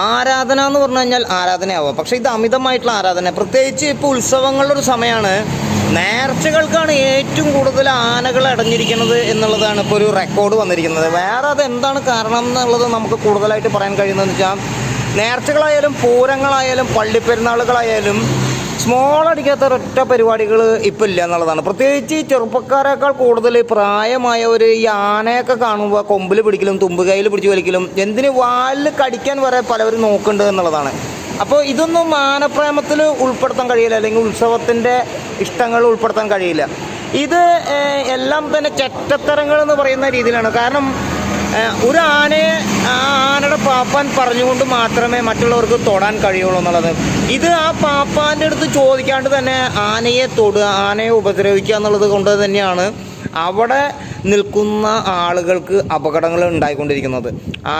ആരാധന എന്ന് പറഞ്ഞു കഴിഞ്ഞാൽ ആരാധനയാവാം പക്ഷെ ഇത് അമിതമായിട്ടുള്ള ആരാധന. പ്രത്യേകിച്ച് ഇപ്പോൾ ഉത്സവങ്ങളുടെ ഒരു സമയമാണ് നേർച്ചകൾക്കാണ് ഏറ്റവും കൂടുതൽ ആനകൾ അടഞ്ഞിരിക്കുന്നത് എന്നുള്ളതാണ് ഇപ്പോൾ ഒരു റെക്കോർഡ് വന്നിരിക്കുന്നത്. വേറെ അത് എന്താണ് കാരണം എന്നുള്ളത് നമുക്ക് കൂടുതലായിട്ട് പറയാൻ കഴിയുന്നതെന്ന് വെച്ചാൽ നേർച്ചകളായാലും പൂരങ്ങളായാലും പള്ളിപ്പെരുന്നാളുകളായാലും സ്മോൾ അടിക്കാത്ത ഒരൊറ്റ പരിപാടികൾ ഇപ്പം ഇല്ല എന്നുള്ളതാണ്. പ്രത്യേകിച്ച് ചെറുപ്പക്കാരേക്കാൾ കൂടുതൽ പ്രായമായവർ ഈ ആനയൊക്കെ കാണുമ്പോൾ കൊമ്പിൽ പിടിക്കലും തുമ്പുകയിൽ പിടിച്ച് വലിക്കലും എന്തിന് വാലിൽ കടിക്കാൻ വരെ പലവരും നോക്കുന്നുണ്ട് എന്നുള്ളതാണ്. അപ്പോൾ ഇതൊന്നും ആനപ്രേമത്തിൽ ഉൾപ്പെടുത്താൻ കഴിയില്ല അല്ലെങ്കിൽ ഉത്സവത്തിന്റെ ഇഷ്ടങ്ങൾ ഉൾപ്പെടുത്താൻ കഴിയില്ല. ഇത് എല്ലാം തന്നെ ചെറ്റത്തരങ്ങൾ എന്ന് പറയുന്ന രീതിയിലാണ്. കാരണം ഒരു ആനയെ ആ ആനയുടെ പാപ്പാൻ പറഞ്ഞുകൊണ്ട് മാത്രമേ മറ്റുള്ളവർക്ക് തൊടാൻ കഴിയുള്ളൂ എന്നുള്ളത്. ഇത് ആ പാപ്പാന്റെ അടുത്ത് ചോദിക്കാണ്ട് തന്നെ ആനയെ തൊടുക ആനയെ ഉപദ്രവിക്കുക എന്നുള്ളത് കൊണ്ട് തന്നെയാണ്. അവിടെ നിൽക്കുന്ന ആളുകൾക്ക് അപകടങ്ങൾ ഉണ്ടായിക്കൊണ്ടിരിക്കുന്നത്.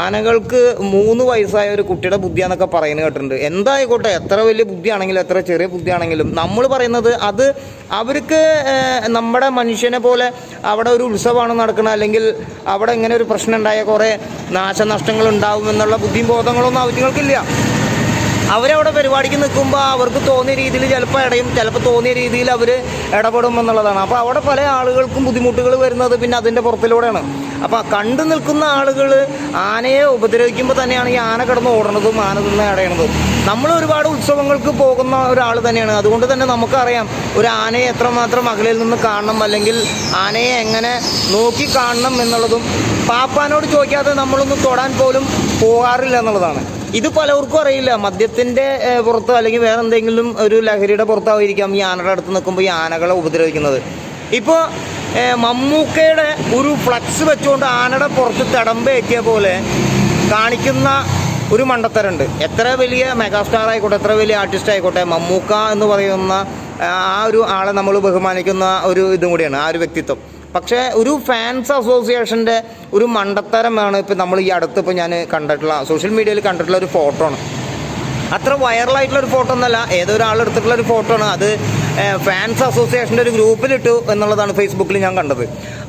ആനകൾക്ക് മൂന്ന് വയസ്സായ ഒരു കുട്ടിയുടെ ബുദ്ധിയാന്നൊക്കെ പറയുന്നത് കേട്ടിട്ടുണ്ട്. എന്തായിക്കോട്ടെ എത്ര വലിയ ബുദ്ധിയാണെങ്കിലും എത്ര ചെറിയ ബുദ്ധിയാണെങ്കിലും നമ്മൾ പറയുന്നത് അത് അവർക്ക് നമ്മുടെ മനുഷ്യനെ പോലെ അവിടെ ഒരു ഉത്സവമാണ് നടക്കുന്നത് അല്ലെങ്കിൽ അവിടെ ഇങ്ങനെ ഒരു പ്രശ്നം ഉണ്ടായ കുറേ നാശനഷ്ടങ്ങൾ ഉണ്ടാവും എന്നുള്ള ബുദ്ധിയും ബോധങ്ങളൊന്നും അവറ്റുകൾക്കില്ല അവരവിടെ പരിപാടിക്ക് നിൽക്കുമ്പോൾ അവർക്ക് തോന്നിയ രീതിയിൽ ചിലപ്പോൾ ഇടയും ചിലപ്പോൾ തോന്നിയ രീതിയിൽ അവർ ഇടപെടും എന്നുള്ളതാണ്. അപ്പോൾ അവിടെ പല ആളുകൾക്കും ബുദ്ധിമുട്ടുകൾ വരുന്നത് പിന്നെ അതിന്റെ പുറത്തിലൂടെയാണ്. അപ്പോൾ കണ്ടു നിൽക്കുന്ന ആളുകൾ ആനയെ ഉപദ്രവിക്കുമ്പോൾ തന്നെയാണ് ഈ ആന കിടന്ന് ഓടണതും ആന നിന്ന് അടയണതും നമ്മൾ ഒരുപാട് ഉത്സവങ്ങൾക്ക് പോകുന്ന ഒരാൾ തന്നെയാണ്. അതുകൊണ്ട് തന്നെ നമുക്കറിയാം ഒരു ആനയെ എത്രമാത്രം അകലിൽ നിന്ന് കാണണം അല്ലെങ്കിൽ ആനയെ എങ്ങനെ നോക്കി കാണണം എന്നുള്ളതും. പാപ്പാനോട് ചോദിക്കാതെ നമ്മളൊന്നും തൊടാൻ പോലും പോകാറില്ല എന്നുള്ളതാണ്. ഇത് പലർക്കും അറിയില്ല. മദ്യത്തിന്റെ പുറത്തോ അല്ലെങ്കിൽ വേറെ എന്തെങ്കിലും ഒരു ലഹരിയുടെ പുറത്തായിരിക്കാം ഈ ആനയുടെ അടുത്ത് നിൽക്കുമ്പോൾ ഈ ആനകളെ ഉപദ്രവിക്കുന്നത്. ഇപ്പോൾ മമ്മൂക്കയുടെ ഒരു ഫ്ലക്സ് വെച്ചുകൊണ്ട് ആനയുടെ പുറത്ത് തിടമ്പേറ്റിയ പോലെ കാണിക്കുന്ന ഒരു മണ്ടത്തരുണ്ട് എത്ര വലിയ മെഗാസ്റ്റാർ ആയിക്കോട്ടെ എത്ര വലിയ ആർട്ടിസ്റ്റ് ആയിക്കോട്ടെ മമ്മൂക്ക എന്ന് പറയുന്ന ആ ഒരു ആളെ നമ്മൾ ബഹുമാനിക്കുന്ന ഒരു ഇതും കൂടിയാണ് ആ ഒരു വ്യക്തിത്വം. പക്ഷേ ഒരു ഫാൻസ് അസോസിയേഷന്റെ ഒരു മണ്ടത്തരമാണ് ഇപ്പം നമ്മൾ ഈ അടുത്ത് ഇപ്പോൾ ഞാൻ കണ്ടിട്ടുള്ള സോഷ്യൽ മീഡിയയിൽ കണ്ടിട്ടുള്ള ഒരു ഫോട്ടോ ആണ്. അത്ര വൈറലായിട്ടുള്ള ഒരു ഫോട്ടോ ഒന്നല്ല ഏതൊരാൾ എടുത്തിട്ടുള്ള ഒരു ഫോട്ടോ ആണ്. അത് ഫാൻസ് അസോസിയേഷന്റെ ഒരു ഗ്രൂപ്പിലിട്ടു എന്നുള്ളതാണ് ഫേസ്ബുക്കിൽ ഞാൻ കണ്ടത്.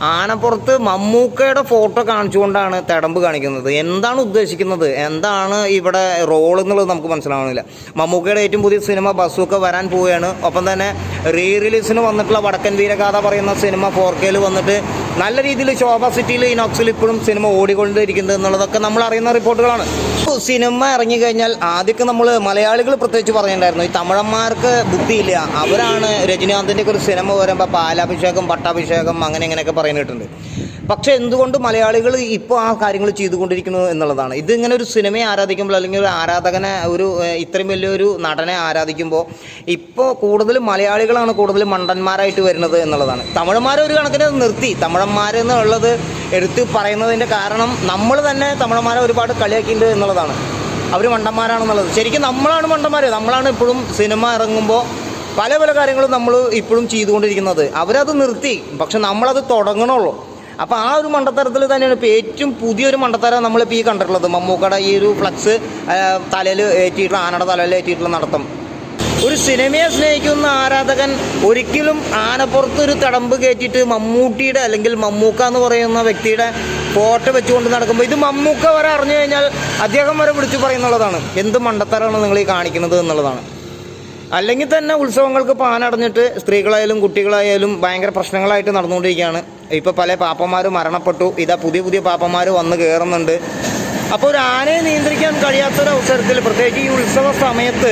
ആനപ്പുറത്ത് മമ്മൂക്കയുടെ ഫോട്ടോ കാണിച്ചുകൊണ്ടാണ് തടമ്പ് കാണിക്കുന്നത്. എന്താണ് ഉദ്ദേശിക്കുന്നത്? എന്താണ് ഇവിടെ റോൾ എന്നുള്ളത് നമുക്ക് മനസ്സിലാവണില്ല. മമ്മൂക്കയുടെ ഏറ്റവും പുതിയ സിനിമ ബസ്സൊക്കെ വരാൻ പോവുകയാണ്. ഒപ്പം തന്നെ റീ റിലീസിന് വന്നിട്ടുള്ള വടക്കൻ വീരഗാഥ പറയുന്ന സിനിമ ഫോർ കെയിൽ വന്നിട്ട് നല്ല രീതിയിൽ ശോഭ സിറ്റിയിൽ ഇനോക്സിൽ ഇപ്പോഴും സിനിമ ഓടിക്കൊണ്ടിരിക്കുന്നത് എന്നുള്ളതൊക്കെ നമ്മൾ അറിയുന്ന റിപ്പോർട്ടുകളാണ്. സിനിമ ഇറങ്ങി കഴിഞ്ഞാൽ ആദ്യമൊക്കെ നമ്മൾ മലയാളികൾ പ്രത്യേകിച്ച് പറഞ്ഞിട്ടുണ്ടായിരുന്നു. ഈ തമിഴന്മാർക്ക് ബുദ്ധിയില്ല. അവരാണ് രജനീകാന്തിന്റെ ഒരു സിനിമ വരുമ്പോൾ പാലാഭിഷേകം പട്ടാഭിഷേകം അങ്ങനെ ഇങ്ങനെയൊക്കെ പറയുന്നിട്ടുണ്ട് പക്ഷേ എന്തുകൊണ്ട് മലയാളികൾ ഇപ്പോൾ ആ കാര്യങ്ങൾ ചെയ്തുകൊണ്ടിരിക്കുന്നു എന്നുള്ളതാണ്? ഇത് ഒരു സിനിമയെ ആരാധിക്കുമ്പോൾ അല്ലെങ്കിൽ ഒരു ആരാധകനെ ഒരു ഇത്രയും വലിയൊരു നടനെ ആരാധിക്കുമ്പോൾ ഇപ്പോൾ കൂടുതൽ മലയാളികളാണ് കൂടുതൽ മണ്ടന്മാരായിട്ട് വരുന്നത് എന്നുള്ളതാണ്. തമിഴന്മാരെ ഒരു കണക്കിന് നിർത്തി. തമിഴന്മാരെന്നുള്ളത് എടുത്ത് പറയുന്നതിന്റെ കാരണം നമ്മൾ തന്നെ തമിഴന്മാരെ ഒരുപാട് കളിയാക്കിയിട്ടുണ്ട് എന്നുള്ളതാണ്. അവർ മണ്ടന്മാരാണെന്നുള്ളത്. ശരിക്കും നമ്മളാണ് മണ്ടന്മാർ നമ്മളാണ് ഇപ്പോഴും സിനിമ ഇറങ്ങുമ്പോൾ പല പല കാര്യങ്ങളും നമ്മൾ ഇപ്പോഴും ചെയ്തുകൊണ്ടിരിക്കുന്നത്. അവരത് നിർത്തി. പക്ഷെ നമ്മളത് തുടങ്ങണുള്ളൂ അപ്പോൾ ആ ഒരു മണ്ടത്തരത്തിൽ തന്നെയാണ് ഇപ്പോൾ ഏറ്റവും പുതിയൊരു മണ്ടത്തരം നമ്മളിപ്പോൾ ഈ കണ്ടിട്ടുള്ളത്. മമ്മൂക്കയുടെ ഈ ഒരു ഫ്ലക്സ് തലയിൽ ഏറ്റിയിട്ടുള്ള ആനയുടെ തലയിൽ ഏറ്റിയിട്ടുള്ള നടത്തം. ഒരു സിനിമയെ സ്നേഹിക്കുന്ന ആരാധകൻ ഒരിക്കലും ആനപ്പുറത്ത് ഒരു തടമ്പ് കയറ്റിയിട്ട് മമ്മൂട്ടിയുടെ അല്ലെങ്കിൽ മമ്മൂക്ക എന്ന് പറയുന്ന വ്യക്തിയുടെ ഫോട്ടോ വെച്ചുകൊണ്ട് നടക്കുമ്പോൾ ഇത് മമ്മൂക്ക വരെ അറിഞ്ഞു കഴിഞ്ഞാൽ അദ്ദേഹം വരെ വിളിച്ചു പറയുന്നുള്ളതാണ്. എന്ത് മണ്ടത്തരമാണ് നിങ്ങൾ ഈ കാണിക്കുന്നത് എന്നുള്ളതാണ്. അല്ലെങ്കിൽ തന്നെ ഉത്സവങ്ങൾക്ക് പാനടഞ്ഞിട്ട് സ്ത്രീകളായാലും കുട്ടികളായാലും ഭയങ്കര പ്രശ്നങ്ങളായിട്ട് നടന്നുകൊണ്ടിരിക്കുകയാണ്. ഇപ്പോൾ പല പാപ്പന്മാരും മരണപ്പെട്ടു. ഇതാ പുതിയ പുതിയ പാപ്പന്മാർ വന്ന് കയറുന്നുണ്ട് അപ്പോൾ ഒരു ആനയെ നിയന്ത്രിക്കാൻ കഴിയാത്തൊരു അവസരത്തിൽ പ്രത്യേകിച്ച് ഈ ഉത്സവ സമയത്ത്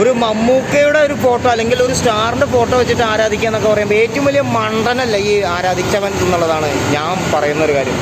ഒരു മമ്മൂക്കയുടെ ഒരു ഫോട്ടോ അല്ലെങ്കിൽ ഒരു സ്റ്റാറിന്റെ ഫോട്ടോ വെച്ചിട്ട് ആരാധിക്കുക എന്നൊക്കെ പറയുമ്പോൾ ഏറ്റവും വലിയ മണ്ടനല്ല ഈ ആരാധിച്ചവൻ എന്നുള്ളതാണ് ഞാൻ പറയുന്നൊരു കാര്യം.